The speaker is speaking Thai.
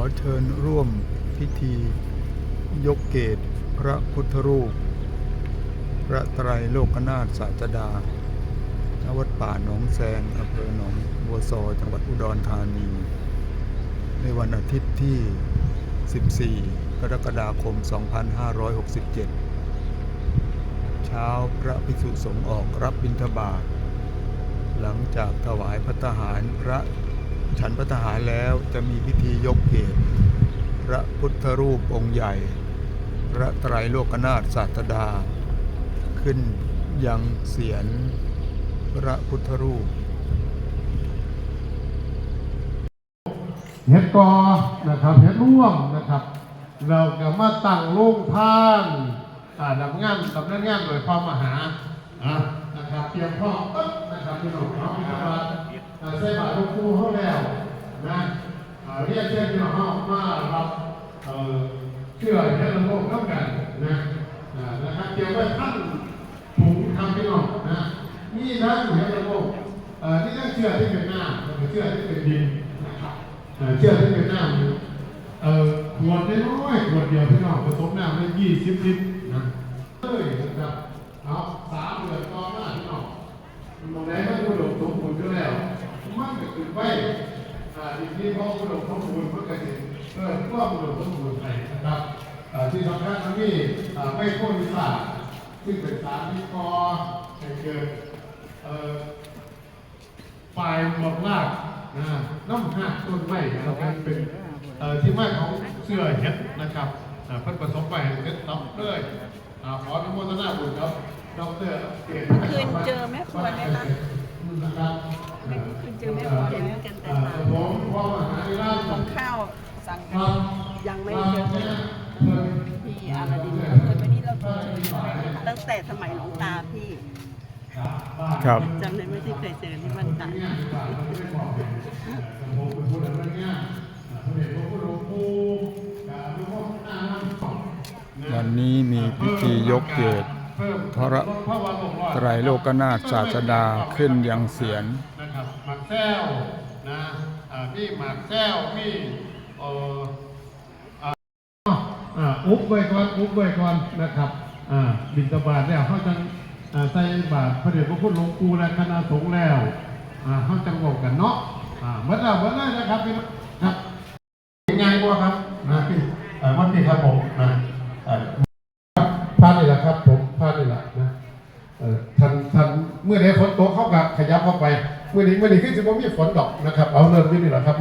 อเชิญร่วมพิธี ยกเกตพระพุทธรูป พระไตรโลกนาถศาสดาณวัดป่าหนองแซงอำเภอหนองบัวซอจังหวัดอุดรธานี ในวันอาทิตย์ที่ 14 กรกฎาคม 2567 เช้าพระภิกษุสงฆ์ออกรับบิณฑบาตหลังจากถวายพระทหารพระ ฉันพระทหารแล้วจะมีพิธียกเกศพระพุทธรูปองค์ใหญ่ พระไตรโลกนาถศาสดา ขึ้นยังเสียนพระพุทธรูปเห็ดกอนะครับเห็ดร่วมนะครับ เราก็มาตั้งโรงทานอ่าดำงานดำเนินงานโดยความมหาอะนะครับเตรียมพร้อม รียกเชิญพี่น้องเข้ามารับเอ่อเชื่อเห็ดระโงกน้ำกันนะอ่านะครับเตรียมไว้ท่านถุงทำพี่น้องนะนี่นะเห็ดระโงกเอ่อนี่นั่นเชื่อที่เป็นหน้าแล้วก็เชื่อที่เป็นดินนะครับเอ่อเชื่อที่เป็นน้ำอยู่เอ่อขวดน้อยๆขวดเดียวพี่น้องผสมน้ำได้ยี่สิบลิตรนะเลยนะครับเอาสามเดือนต่อมาพี่น้องตรงไหนมันอุดมสมบูรณ์อยู่แล้วมันก็ขึ้นไป อ่าอีกทีพออุดมสมบูรณ์มันก็จะเกิดความอุดมสมบูรณ์ไปนะครับอ่าที่สำคัญทั้งนี้อ่าไม่โค่นวิสาซึ่งเป็นสารที่ก่อให้เกิดเอ่อฝ่ายหมดลากนะน้ำหักต้นไม้นะครับเป็นเอ่อที่มาของเสื้อเห็ดนะครับอ่าเพิ่นผสมไปเห็ดตับเลยอ่าขออนุโมทนาบุญครับดอกเตอรเกียรติคืนเจอแม่ครัวไหมคะ นะครับคืนเจอแม่ครัวไหมกันแต่ต่างผมพ่อมหาวิราชของข้าวสั่งคกัรันบยังไม่เจอพี่อาราดินเคยไปนี่เราตั้งแต่สมัยหลวงตาพี่ครับจำได้ไหมที่เคยเจอที่บ้านตาวันนี้มีพิธียกเกต พระไตรโลกนาถศาสดาขึ้นยังเสียนนะครับหมักแซวนะอ่ามีหมักแซวมีเอ่ออ่าอ่าอุบไว้ก่อนอุบไว้ก่อนนะครับอ่าบิณฑบาตแล้วเขาจังอ่าใส่บาตรพระเดชพระคุณหลวงปู่และคณะสงฆ์แล้วอ่าเขาจังบอกกันเนาะอ่าเมื่อไหร่เมื่อไหร่นะครับพี่น้องครับง่ายกว่าครับนะพี่เอ่อวันนี้ครับผมนะ เมื่อใดฝนตกเข้ากับขยับเข้าไป เมื่อนี้เมื่อนี้ขึ้นจะว่ามีฝนดอกนะครับ เอาเริ่มที่นี่แหละครับ